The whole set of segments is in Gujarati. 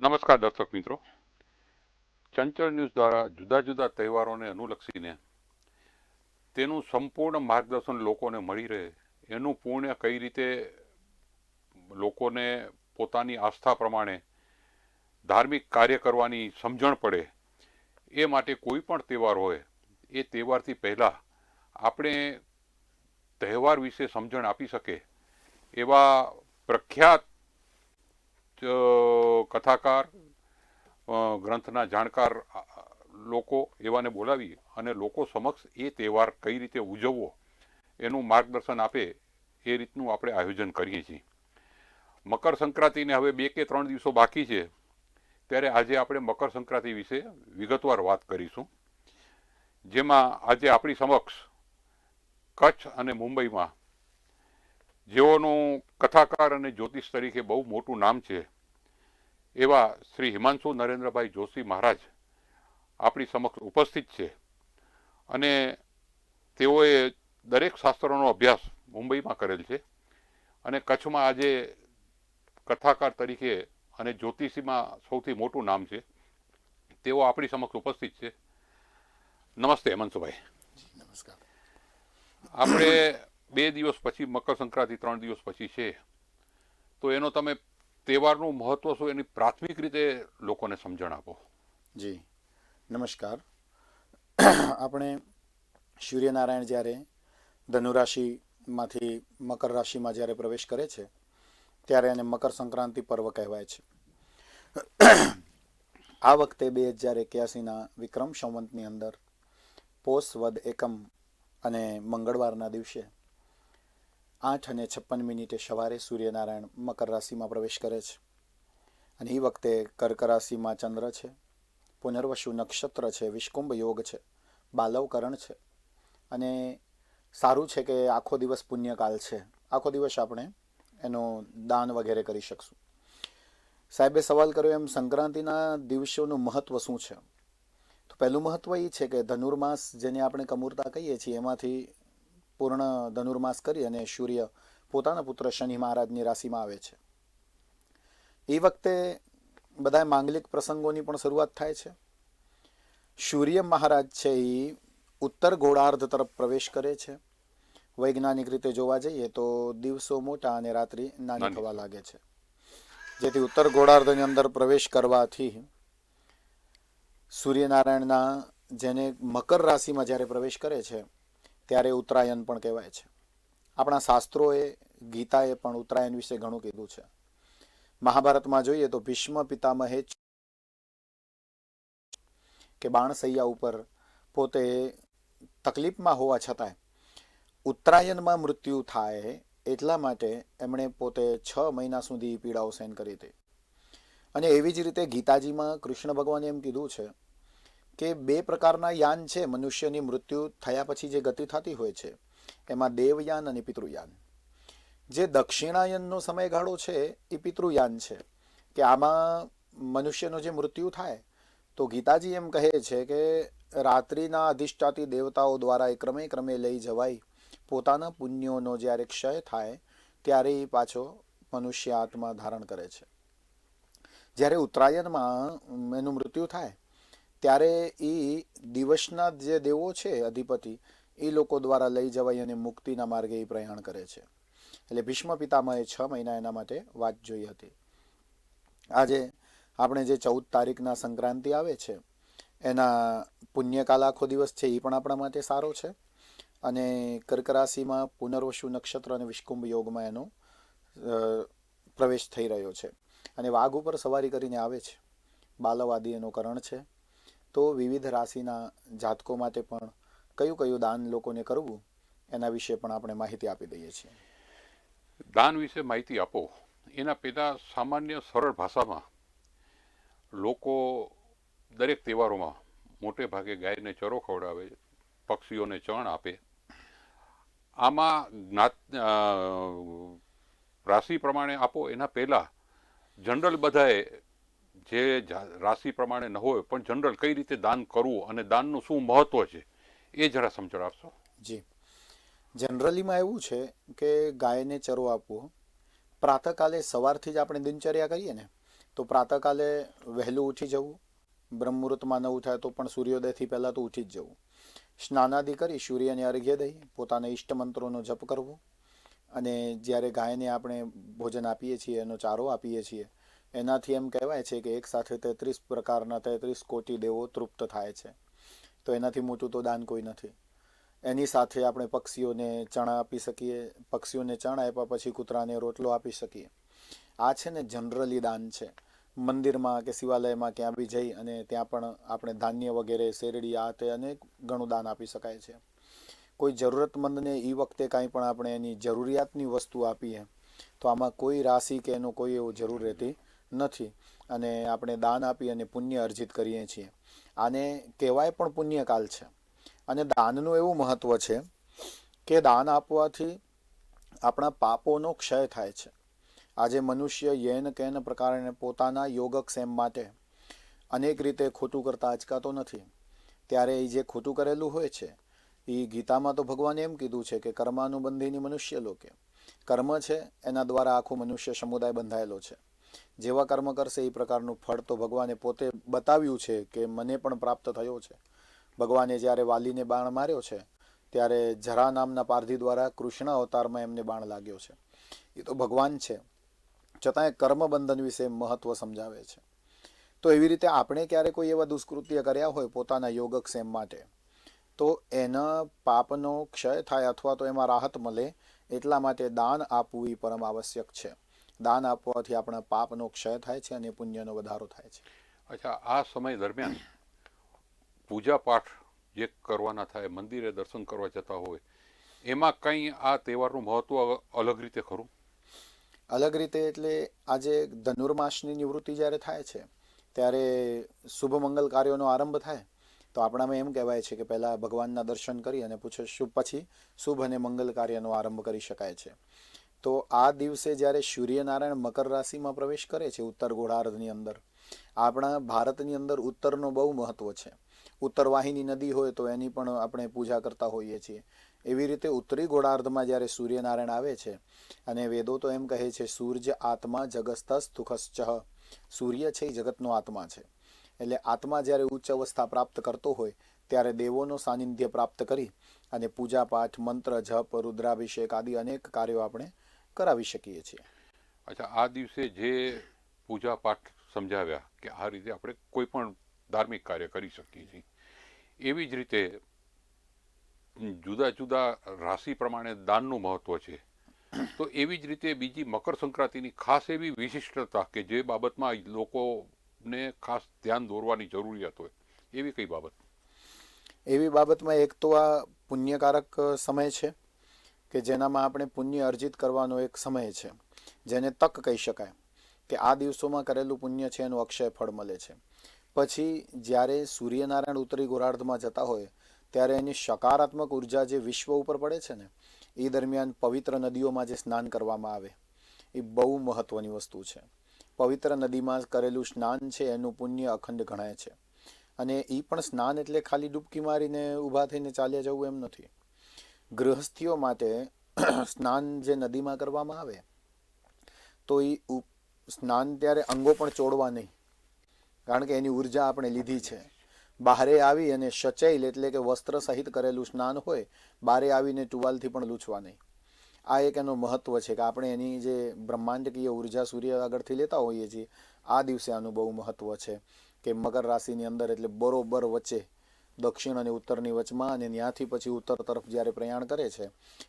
નમસ્કાર દર્શક મિત્રો. ચંચળ ન્યૂઝ દ્વારા જુદા જુદા તહેવારોને અનુલક્ષીને તેનું સંપૂર્ણ માર્ગદર્શન લોકોને મળી રહે, એનું પુણ્ય કઈ રીતે લોકોને પોતાની આસ્થા પ્રમાણે ધાર્મિક કાર્ય કરવાની સમજણ પડે, એ માટે કોઈ પણ તહેવાર હોય, એ તહેવારથી પહેલાં આપણે તહેવાર વિશે સમજણ આપી શકે એવા પ્રખ્યાત કથાકાર ગ્રંથના જાણકાર લોકો એવાને બોલાવી અને લોકો સમક્ષ એ તહેવાર કઈ રીતે ઉજવવો એનું માર્ગદર્શન આપે એ રીતનું આપણે આયોજન કરીએ છીએ. મકર સંક્રાંતિને હવે બે કે ત્રણ દિવસો બાકી છે ત્યારે આજે આપણે મકર સંક્રાંતિ વિશે વિગતવાર વાત કરીશું. જેમાં આજે આપણી સમક્ષ કચ્છ અને મુંબઈમાં જેઓનું કથાકાર અને જ્યોતિષ તરીકે બહુ મોટું નામ છે એવા શ્રી હિમાંશુ નરેન્દ્રભાઈ જોશી મહારાજ આપણી સમક્ષ ઉપસ્થિત છે. અને તેઓએ દરેક શાસ્ત્રોનો અભ્યાસ મુંબઈમાં કરેલ છે. અને કચ્છમાં આજે કથાકાર તરીકે અને જ્યોતિષીમાં સૌથી મોટું નામ છે. તેઓ આપણી સમક્ષ ઉપસ્થિત છે. નમસ્તે હેમંતભાઈ. નમસ્કાર. આપણે બે દિવસ પછી, મકર સંક્રાંતિ ત્રણ દિવસ પછી છે. તો એનો તમે તહેવારનું મહત્વ શું, એની પ્રાથમિક રીતે લોકોને સમજણ આપો જી. નમસ્કાર. આપણે સૂર્યનારાયણ જ્યારે ધનુરાશિમાંથી, મકર રાશિમાં જ્યારે પ્રવેશ કરે છે, ત્યારે એને મકર સંક્રાંતિ પર્વ કહેવાય છે. આ વખતે બે હજાર એક્યાસીના વિક્રમ સંવંતની અંદર પોષ વદ એકમ અને મંગળવારના દિવસે આઠ અને છપ્પન મિનિટે સવારે સૂર્યનારાયણ મકર રાશિમાં પ્રવેશ કરે છે. અને એ વખતે કર્ક રાશિમાં ચંદ્ર છે. પુનર્વસુ નક્ષત્ર છે. વિષ્કુંભ યોગ છે. બાલવકરણ છે. અને સારું છે કે આખો દિવસ પુણ્યકાલ છે. આખો દિવસ આપણે એનો દાન વગેરે કરી શકશું. સાહેબે સવાલ કર્યો એમ, સંક્રાંતિના દિવસોનું મહત્વ શું છે? તો પહેલું મહત્વ એ છે કે ધનુર્માસ જેને આપણે કમૂરતા કહીએ છીએ, એમાંથી પૂર્ણ ધનુર્માસ કરી અને સૂર્ય પોતાના પુત્ર શનિ મહારાજની રાશિમાં આવે છે. એ વખતે બધા માંગલિક પ્રસંગોની પણ શરૂઆત થાય છે. સૂર્ય મહારાજ છે એ ઉત્તર ગોળાર્ધ તરફ પ્રવેશ કરે છે. વૈજ્ઞાનિક રીતે જોવા જઈએ તો દિવસો મોટા અને રાત્રિ નાની. થવા લાગે છે. જેથી ઉત્તર ગોળાર્ધની અંદર પ્રવેશ કરવાથી સૂર્યનારાયણના જેને મકર રાશિમાં જ્યારે પ્રવેશ કરે છે ત્યારે ઉત્તરાયણ પણ કહેવાય છે. આપણા શાસ્ત્રોએ, ગીતાએ પણ ઉત્તરાયણ વિશે ઘણું કીધું છે. મહાભારતમાં જોઈએ તો ભીષ્મ પિતામહે કે બાણસૈયા ઉપર પોતે તકલીફમાં હોવા છતાંય ઉત્તરાયણમાં મૃત્યુ થાય એટલા માટે એમણે પોતે છ મહિના સુધી પીડાઓ સહન કરી હતી. અને એવી જ રીતે ગીતાજીમાં કૃષ્ણ ભગવાને એમ કીધું છે કે બે પ્રકારના યાન છે, મનુષ્યની મૃત્યુ થયા પછી જે ગતિ થતી હોય છે. એમાં દેવયાન અને પિતૃયાન. જે દક્ષિણાયનનો સમયગાળો છે, એ પિતૃયાન છે. કે આમાં મનુષ્યનો જે મૃત્યુ થાય, તો ગીતાજી એમ કહે છે કે રાત્રિના અધિષ્ઠાતી દેવતાઓ દ્વારા એ ક્રમે ક્રમે લઈ જવાય. પોતાના પુણ્યોનો જ્યારે ક્ષય થાય, ત્યારે એ પાછો મનુષ્ય આત્મા ધારણ કરે છે. જ્યારે ઉત્તરાયણમાં એનું મૃત્યુ થાય ત્યારે એ દિવસના જે દેવો છે, અધિપતિ, એ લોકો દ્વારા લઈ જવાય અને મુક્તિના માર્ગે એ પ્રયાણ કરે છે. એટલે ભીષ્મ પિતામહે છ મહિના એના માટે વાત જોઈ હતી. આજે આપણે જે ચૌદ તારીખના સંક્રાંતિ આવે છે, એના પુણ્યકાલ આખો દિવસ છે, એ પણ આપણા માટે સારો છે. અને કર્ક રાશિમાં પુનર્વસુ નક્ષત્ર અને વિષ્કુંભ યોગમાં એનો પ્રવેશ થઈ રહ્યો છે. અને વાઘ ઉપર સવારી કરીને આવે છે. બાલવાદી એનો કરણ છે. તો વિવિધ રાશિના જાતકો માટે પણ કયું કયું દાન લોકોને કરવું, એના વિશે પણ આપણે માહિતી આપી દઈએ છીએ. દાન વિશે માહિતી આપો. એના પહેલાં સામાન્ય સરળ ભાષામાં લોકો દરેક તહેવારોમાં મોટે ભાગે ગાયને ચરો ખવડાવે, પક્ષીઓને ચણ આપે. આમાં જ્ઞાત રાશિ પ્રમાણે આપો. એના પહેલાં જનરલ બધાએ જે રાશિ પ્રમાણે ન હોય, પણ જનરલ કઈ રીતે દાન કરવું અને દાનનું શું મહત્વ છે, એ જરા સમજણ આપશો? જી. જનરલીમાં એવું છે કે ગાયને ચરો આપવો, પ્રાતકાલે સવારથી જ આપણે દિનચર્યા કરીએ ને, તો પ્રાતકાલે વહેલું ઉઠી જવું બ્રહ્મુહૂર્તમાં ન ઉઠાય તો પણ સૂર્યોદયથી પહેલાં તો ઉઠી જ જવું. સ્નાનાદિ કરી સૂર્યને અર્ઘ્ય દઈ પોતાના ઇષ્ટ મંત્રોનો જપ કરવો અને જ્યારે ગાયને આપણે ભોજન આપીએ છીએ, એનો ચારો આપીએ છીએ એનાથી એમ કહેવાય છે કે એક સાથે તેત્રીસ પ્રકારના તેત્રીસ કોટી દેવો તૃપ્ત થાય છે. તો એનાથી મોટું તો દાન કોઈ નથી. એની સાથે આપણે પક્ષીઓને ચણા આપી શકીએ, પક્ષીઓને ચણા આપ્યા પછી કૂતરાને રોટલો આપી શકીએ. આ છે ને જનરલી દાન છે. મંદિરમાં કે શિવાલયમાં ક્યાં બી જઈ અને ત્યાં પણ આપણે ધાન્ય વગેરે શેરડી આ તે અને ઘણું દાન આપી શકાય છે. કોઈ જરૂરતમંદને એ વખતે કાંઈ પણ આપણે એની જરૂરિયાતની વસ્તુ આપીએ, તો આમાં કોઈ રાશિ કે એનો કોઈ એવો જરૂર રહેતી નથી. અને આપણે દાન આપી અને પુણ્ય અર્જિત કરીએ છીએ. આને કહેવાય પણ પુણ્યકાલ છે. અને દાનનું એવું મહત્વ છે કે દાન આપવાથી આપણા પાપોનો ક્ષય થાય છે. આજે મનુષ્ય યેન કેન પ્રકારે પોતાના યોગક્ષેમ માટે અનેક રીતે ખોટું કરતા અચકાતો નથી. ત્યારે એ જે ખોટું કરેલું હોય છે એ ગીતામાં તો ભગવાને એમ કીધું છે કે કર્માનુબંધીની મનુષ્ય લોકે. કર્મ છે, એના દ્વારા આખો મનુષ્ય સમુદાય બંધાયેલો છે. જેવા કર્મ કરશે એ પ્રકારનું ફળ તો ભગવાને પોતે બતાવ્યું છે કે મને પણ પ્રાપ્ત થયો છે. ભગવાને જ્યારે વાલીને બાણ માર્યો છે, ત્યારે જરા નામના પારધી દ્વારા કૃષ્ણ અવતારમાં એમને બાણ લાગ્યો છે. એ તો ભગવાન છે છતાંય કર્મબંધન વિશે મહત્વ સમજાવે છે. તો એવી રીતે આપણે ક્યારે કોઈ એવા દુષ્કૃત્ય કર્યા હોય પોતાના યોગક્ષેમ માટે, તો એના પાપનો ક્ષય થાય અથવા તો એમાં રાહત મળે એટલા માટે દાન આપવું એ પરમ આવશ્યક છે. દાન આપવાથી આપણા પાપનો ક્ષય થાય છે અને પુણ્યનો વધારો થાય છે. અચ્છા આ સમય દરમિયાન પૂજા પાઠ જે કરવાના થાય મંદિરે દર્શન કરવા જતા હોય એમાં કંઈ આ તહેવારનું મહત્વ અલગ રીતે ખરું? અલગ રીતે એટલે આજે ધનુર્માસની નિવૃત્તિ જ્યારે થાય છે ત્યારે શુભ મંગલ કાર્યોનો આરંભ થાય તો આપણામાં એમ કહેવાય છે કે પહેલાં ભગવાનના દર્શન કરી અને પૂછે શુભ પછી શુભ અને મંગલ કાર્યનો આરંભ કરી શકાય છે. તો આ દિવસે જ્યારે સૂર્યનારાયણ મકર રાશિમાં પ્રવેશ કરે છે ઉત્તર ગોળાર્ધની અંદર, આપણા ભારતની અંદર ઉત્તરનો બહુ મહત્વ છે. ઉત્તરવાહિની નદી હોય તો એની પણ આપણે પૂજા કરતા હોઈએ છીએ. એવી રીતે ઉત્તરી ગોળાર્ધમાં જ્યારે સૂર્યનારાયણ આવે છે અને વેદો તો એમ કહે છે સૂર્ય આત્મા જગસ્તસ સુખશ્ચ સૂર્ય છે એ જગતનો આત્મા છે. એટલે આત્મા જ્યારે ઉચ્ચ અવસ્થા પ્રાપ્ત કરતો હોય, ત્યારે દેવોનો સાનિધ્ય પ્રાપ્ત કરી અને પૂજા પાઠ મંત્ર, જપ, રુદ્રાભિષેક આદિ અનેક કાર્યો આપણે કરાવી શકીએ છીએ. અચ્છા આ દિવસે જે પૂજા પાઠ સમજાવ્યા કે આ રીતે આપણે કોઈ પણ ધાર્મિક કાર્ય કરી શકીએ છીએ. એવી જ રીતે જુદા જુદા રાશિ પ્રમાણે દાનનું મહત્વ છે. તો એવી જ રીતે બીજી મકર સંક્રાંતિની ખાસ એવી વિશિષ્ટતા કે જે બાબતમાં લોકોને ખાસ ધ્યાન દોરવાની જરૂરિયાત હોય એવી કઈ બાબત? એવી બાબતમાં એક તો આ પુણ્યકારક સમય છે. કે જેનામાં આપણે પુણ્ય અર્જિત કરવાનો એક સમય છે. જેને તક કહી શકાય કે આ દિવસોમાં કરેલું પુણ્ય છે, એનું અક્ષય ફળ મળે છે. પછી જ્યારે સૂર્યનારાયણ ઉત્તરી ગોરાર્ધમાં જતા હોય, ત્યારે એની સકારાત્મક ઊર્જા જે વિશ્વ ઉપર પડે છે ને, એ દરમિયાન પવિત્ર નદીઓમાં જે સ્નાન કરવામાં આવે, એ બહુ મહત્વની વસ્તુ છે. પવિત્ર નદીમાં કરેલું સ્નાન છે, એનું પુણ્ય અખંડ ગણાય છે. અને એ પણ સ્નાન એટલે ખાલી ડૂબકી મારીને ઊભા થઈને ચાલ્યા જવું એમ નથી. ગૃહસ્થીઓ માટે સ્નાન જે નદીમાં કરવામાં આવે, તો એ સ્નાન ત્યારે અંગો પણ ચોડવા નહીં. કારણ કે એની ઊર્જા આપણે લીધી છે. બહારે આવી અને સચૈલ એટલે કે વસ્ત્ર સહિત કરેલું સ્નાન હોય બહારે આવીને ટુવાલથી પણ લૂછવા નહીં. આ એક એનું મહત્વ છે કે આપણે એની જે બ્રહ્માંડકીય ઊર્જા સૂર્ય આગળથી લેતા હોઈએ છીએ, આ દિવસે આનું બહુ મહત્વ છે કે મકર રાશિની અંદર એટલે બરોબર વચ્ચે દક્ષિણ અને ઉત્તરની વચમાં અને ત્યાંથી પછી ઉત્તર તરફ જ્યારે પ્રયાણ કરે છે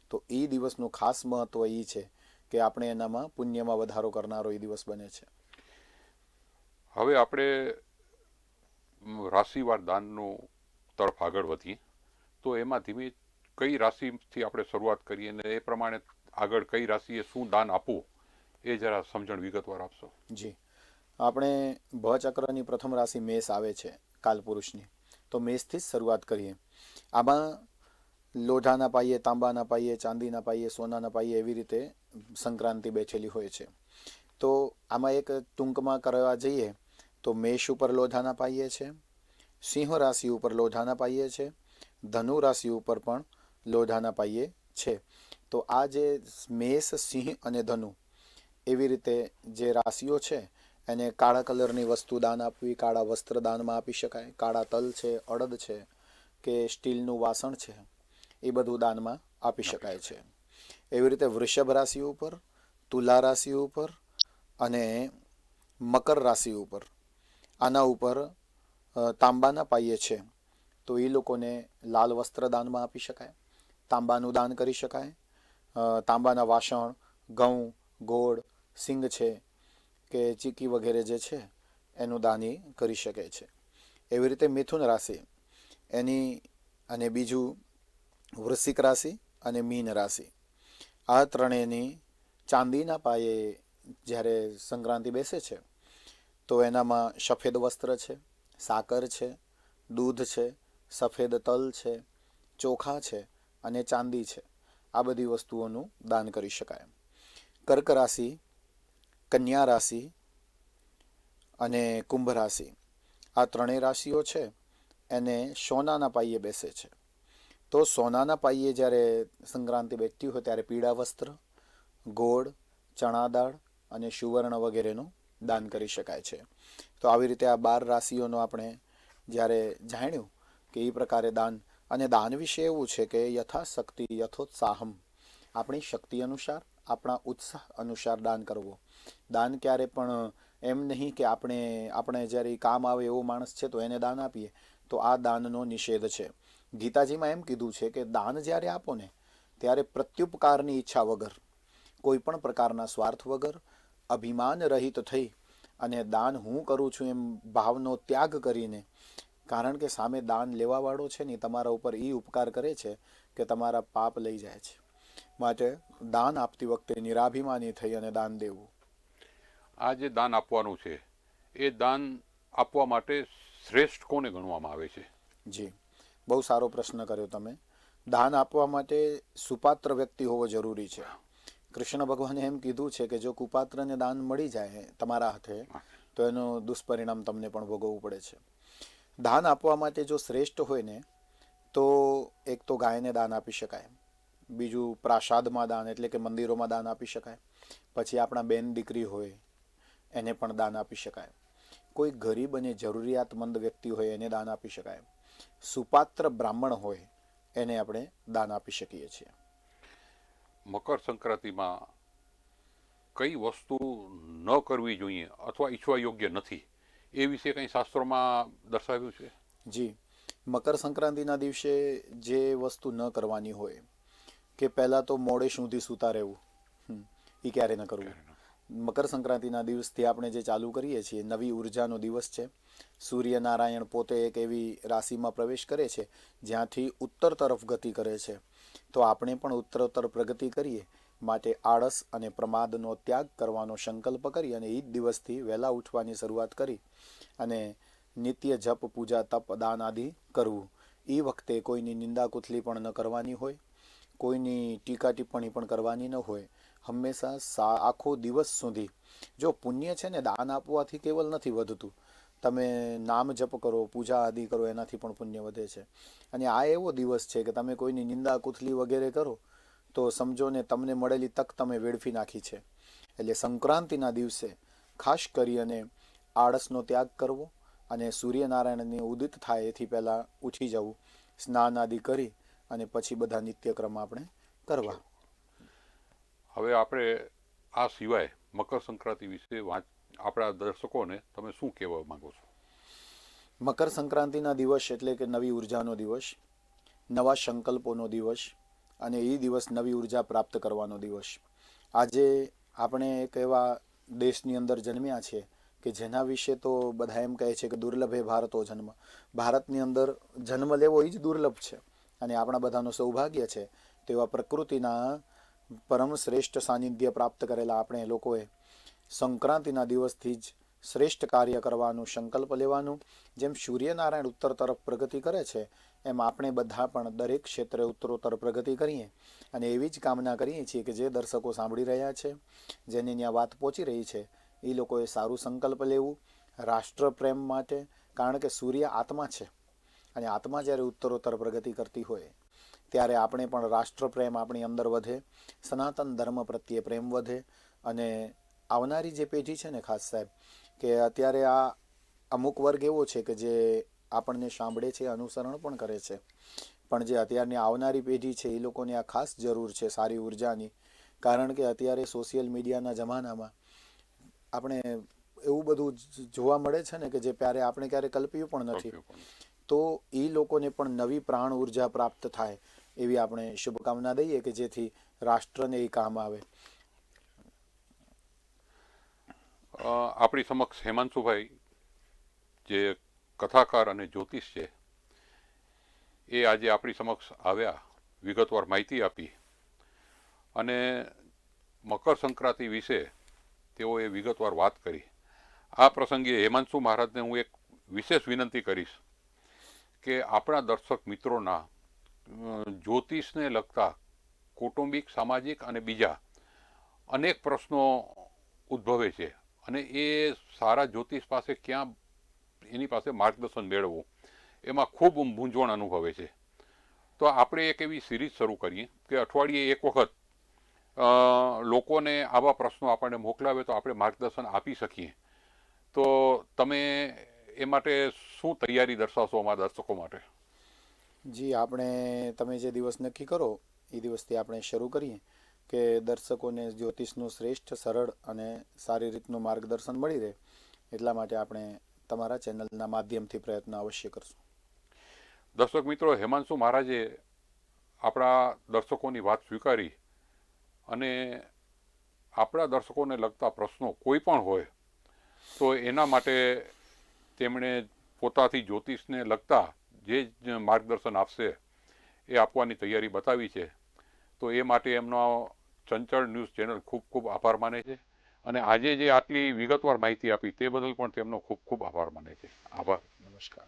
તો એ દિવસનું ખાસ મહત્વ એ છે કે આપણે એનામાં પુણ્યમાં વધારો કરનારો એ દિવસ બને છે. હવે આપણે રાશિવાર દાનનું તરફ આગળ વધીએ તો એમાં ધીમે કઈ રાશિથી આપણે શરૂઆત કરીએ અને એ પ્રમાણે આગળ કઈ રાશિએ શું દાન આપવું એ જરા સમજણ વિગતવાર આપશો? જી. આપણે ભચક્રની પ્રથમ રાશિ મેષ આવે છે કાલપુરુષની. તો મેષથી જ શરૂઆત કરીએ. આમાં લોઢાના પાઈએ તાંબાના પાઈએ ચાંદીના પાઈએ સોનાના પાઈએ એવી રીતે સંક્રાંતિ બેઠેલી હોય છે. તો આમાં એક ટૂંકમાં કરવા જઈએ તો મેષ ઉપર લોઢાના પાઈએ છે, સિંહ રાશિ ઉપર લોઢાના પાઈએ છે, ધનુ રાશિ ઉપર પણ લોઢાના પાઈએ છે. તો આ જે મેષ, સિંહ અને ધનુ એવી રીતે જે રાશિઓ છે એને કાળા કલરની વસ્તુ દાન આપવી કાળા વસ્ત્ર દાનમાં આપી શકાય કાળા તલ છે અડદ છે કે સ્ટીલનું વાસણ છે એ બધું દાનમાં આપી શકાય છે. એવી રીતે વૃષભ રાશિ ઉપર તુલા રાશિ ઉપર અને મકર રાશિ ઉપર. આના ઉપર તાંબાના પાઈએ છે. તો એ લોકોને લાલ વસ્ત્ર દાનમાં આપી શકાય તાંબાનું દાન કરી શકાય તાંબાના વાસણ ઘઉં ગોળ સિંગ છે કે ચીકી વગેરે જે છે, એનું દાન કરી શકે છે. એવી રીતે મિથુન રાશિ, એની અને બીજું વૃશ્ચિક રાશિ અને મીન રાશિ. આ ત્રણેયની ચાંદીના પાયે જ્યારે સંક્રાંતિ બેસે છે, તો એનામાં સફેદ વસ્ત્ર છે, સાકર છે, દૂધ છે, સફેદ તલ છે, ચોખા છે અને ચાંદી છે. આ બધી વસ્તુઓનું દાન કરી શકાય. કર્ક રાશિ કન્યા રાશિ અને કુંભ રાશિ. આ ત્રણેય રાશિઓ છે, એને સોનાના પાયે બેસે છે. તો સોનાના પાયે જ્યારે સંક્રાંતિ બેઠતી હોય ત્યારે પીળા વસ્ત્ર, ગોળ, ચણા દાળ અને સુવર્ણ વગેરેનું દાન કરી શકાય છે. તો આવી રીતે આ બાર રાશિઓનો આપણે જ્યારે જાણ્યું કે એ પ્રકારે દાન, અને દાન વિશે એવું છે કે યથાશક્તિ, યથોત્સાહમ આપણી શક્તિ અનુસાર આપણા ઉત્સાહ અનુસાર દાન કરવો. દાન ક્યારે પણ એમ નહીં કે આપણે આપણે જ્યારે કામ આવે એવો માણસ છે તો એને દાન આપીએ. તો આ દાનનો નિષેધ છે. ગીતાજીમાં એમ કીધું છે કે દાન જ્યારે આપો ને, ત્યારે પ્રત્યુપકારની ઈચ્છા વગર, કોઈ પણ પ્રકારના સ્વાર્થ વગર, અભિમાન રહિત થઈ અને દાન હું કરું છું એમ ભાવનો ત્યાગ કરીને, કારણ કે સામે દાન લેવાવાળો છે ને તમારા ઉપર એ ઉપકાર કરે છે કે તમારા પાપ લઈ જાય છે. માટે દાન આપતી વખતે નિરાભિમાની થઈ અને દાન દેવું. આ જે દાન આપવાનું છે એ દાન આપવા માટે શ્રેષ્ઠ કોને ગણવામાં આવે છે? જી બહુ સારો પ્રશ્ન કર્યો તમે. દાન આપવા માટે સુપાત્ર વ્યક્તિ હોવો જરૂરી છે. કૃષ્ણ ભગવાને એમ કીધું છે કે જો કુપાત્રને દાન મળી જાય તમારા હાથે તો એનું દુષ્પરિણામ તમને પણ ભોગવવું પડે છે. દાન આપવા માટે જો શ્રેષ્ઠ હોય ને તો એક તો ગાયને દાન આપી શકાય. બીજું પ્રાસાદમાં દાન એટલે કે મંદિરોમાં દાન આપી શકાય. પછી આપણા બેન દીકરી હોય એને પણ દાન આપી શકાય. કોઈ ગરીબ અને જરૂરિયાતમંદ વ્યક્તિ હોય એને દાન આપી શકાય. સુપાત્ર બ્રાહ્મણ હોય એને આપણે દાન આપી શકીએ છીએ. મકર સંક્રાંતિમાં કઈ વસ્તુ ન કરવી જોઈએ અથવા ઈચ્છવા યોગ્ય નથી એ વિશે કંઈ શાસ્ત્રોમાં દર્શાવ્યું છે? જી. મકર સંક્રાંતિના દિવસે જે વસ્તુ ન કરવાની હોય કે પહેલાં તો મોડે સુધી સૂતા રહેવું. એ ક્યારે ન કરવું. મકર સંક્રાંતિના દિવસથી આપણે જે ચાલુ કરીએ છીએ નવી ઉર્જાનો દિવસ છે. સૂર્યનારાયણ પોતે એક એવી રાશિમાં પ્રવેશ કરે છે જ્યાંથી ઉત્તર તરફ ગતિ કરે છે. તો આપણે પણ ઉત્તરોત્તર પ્રગતિ કરીએ માટે આળસ અને પ્રમાદનો ત્યાગ કરવાનો સંકલ્પ કરી અને એ જ દિવસથી વહેલા ઉઠવાની શરૂઆત કરી અને નિત્ય જપ પૂજા તપ દાન આદિ કરવું. એ વખતે કોઈની નિંદા કુથલી પણ ન કરવાની હોય. કોઈની ટીકા ટિપ્પણી પણ કરવાની ન હોય. હંમેશા સા, આખો દિવસ સુધી. જો પુણ્ય છે ને, દાન આપવાથી કેવલ નથી વધતું. તમે નામ જપ કરો, પૂજા આદિ કરો, એનાથી પણ પુણ્ય વધે છે. અને આ એવો દિવસ છે કે તમે કોઈની નિંદા કુથલી વગેરે કરો, તો સમજો ને તમને મળેલી તક તમે વેડફી નાખી છે. એટલે સંક્રાંતિના દિવસે ખાસ કરી અને આળસનો ત્યાગ કરવો અને સૂર્યનારાયણની ઉદિત થાય એથી પહેલાં ઉઠી જવું, સ્નાન આદિ કરી અને પછી બધા નિત્યક્રમ આપણે કરવા. હવે આપણે આ સિવાય મકર સંક્રાંતિ વિશે આપણા દર્શકોને તમે શું કહેવા માંગો છો? મકર સંક્રાંતિના દિવસ એટલે કે નવી ઉર્જાનો દિવસ નવા સંકલ્પોનો દિવસ અને એ દિવસ નવી ઊર્જા પ્રાપ્ત કરવાનો દિવસ. આજે આપણે એક એવા દેશની અંદર જન્મ્યા છીએ કે જેના વિશે તો બધા એમ કહે છે કે દુર્લભે ભારતો જન્મ. ભારતની અંદર જન્મ લેવો એ જ દુર્લભ છે. અને આપણા બધાનું સૌભાગ્ય છે તેવા પ્રકૃતિના પરમ શ્રેષ્ઠ સાનિધ્ય પ્રાપ્ત કરેલા આપણે લોકોએ સંક્રાંતિના દિવસથી જ શ્રેષ્ઠ કાર્ય કરવાનું સંકલ્પ લેવાનું. જેમ સૂર્યનારાયણ ઉત્તર તરફ પ્રગતિ કરે છે, એમ આપણે બધા પણ દરેક ક્ષેત્રે ઉત્તરોત્તર પ્રગતિ કરીએ. અને એવી જ કામના કરીએ છીએ કે જે દર્શકો સાંભળી રહ્યા છે, જેની ત્યાં વાત પહોંચી રહી છે, એ લોકોએ સારું સંકલ્પ લેવું. રાષ્ટ્ર પ્રેમ માટે, કારણ કે સૂર્ય આત્મા છે. અને આત્મા જ્યારે ઉત્તરોત્તર પ્રગતિ કરતી હોય, ત્યારે આપણે પણ રાષ્ટ્રપ્રેમ આપણી અંદર વધે, સનાતન ધર્મ પ્રત્યે પ્રેમ વધે અને આવનારી જે પેઢી છે ને ખાસ સાહેબ, કે અત્યારે આ અમુક વર્ગ એવો છે કે જે આપણને સાંભળે છે, અનુસરણ પણ કરે છે. પણ જે અત્યારની આવનારી પેઢી છે, એ લોકોને આ ખાસ જરૂર છે સારી ઉર્જાની. કારણ કે અત્યારે સોશિયલ મીડિયાના જમાનામાં આપણે એવું બધું જોવા મળે છે ને કે જે પ્યારે આપણે ક્યારે કલ્પ્યું પણ નથી. તો એ લોકોને પણ નવી પ્રાણ ઊર્જા પ્રાપ્ત થાય એવી આપણે શુભકામના દઈએ કે જેથી રાષ્ટ્રને એ કામ આવે. આપણી સમક્ષ હેમાંશુભાઈ જે કથાકાર અને જ્યોતિષ છે, એ આજે આપણી સમક્ષ આવ્યા, વિગતવાર માહિતી આપી. અને મકર સંક્રાંતિ વિશે તેઓએ વિગતવાર વાત કરી. આ પ્રસંગે હેમાંશુ મહારાજને હું એક વિશેષ વિનંતી કરીશ. કે આપણા દર્શક મિત્રોના જ્યોતિષને લગતા કૌટુંબિક, સામાજિક અને બીજા અનેક પ્રશ્નો ઉદ્ભવે છે. અને એ સારા જ્યોતિષ પાસે ક્યાં એની પાસે માર્ગદર્શન મેળવવું, એમાં ખૂબ મૂંઝવણ અનુભવે છે. તો આપણે એક એવી સિરીઝ શરૂ કરીએ કે અઠવાડિયે એક વખત લોકોને આવા પ્રશ્નો આપણને મોકલાવે તો આપણે માર્ગદર્શન આપી શકીએ. તો તમે એ માટે શું તૈયારી દર્શાવશો અમારા દર્શકો માટે? જી આપણે તમે જે દિવસ નક્કી કરો એ દિવસથી આપણે શરૂ કરીએ કે દર્શકોને જ્યોતિષનું શ્રેષ્ઠ સરળ અને સારી રીતનું માર્ગદર્શન મળી રહે એટલા માટે આપણે તમારા ચેનલના માધ્યમથી પ્રયત્ન અવશ્ય કરશું. દર્શક મિત્રો હેમાંશુ મહારાજે આપણા દર્શકોની વાત સ્વીકારી અને આપણા દર્શકોને લગતા પ્રશ્નો કોઈ પણ હોય તો એના માટે તેમણે પોતાથી જ્યોતિષને લગતા જે માર્ગદર્શન આપશે એ આપવાની તૈયારી બતાવી છે. તો એ માટે એમનો ચંચળ ન્યૂઝ ચેનલ ખૂબ ખૂબ આભાર માને છે. અને આજે જે આટલી વિગતવાર માહિતી આપી તે બદલ પણ તેમનો ખૂબ ખૂબ આભાર માને છે. આભાર. નમસ્કાર.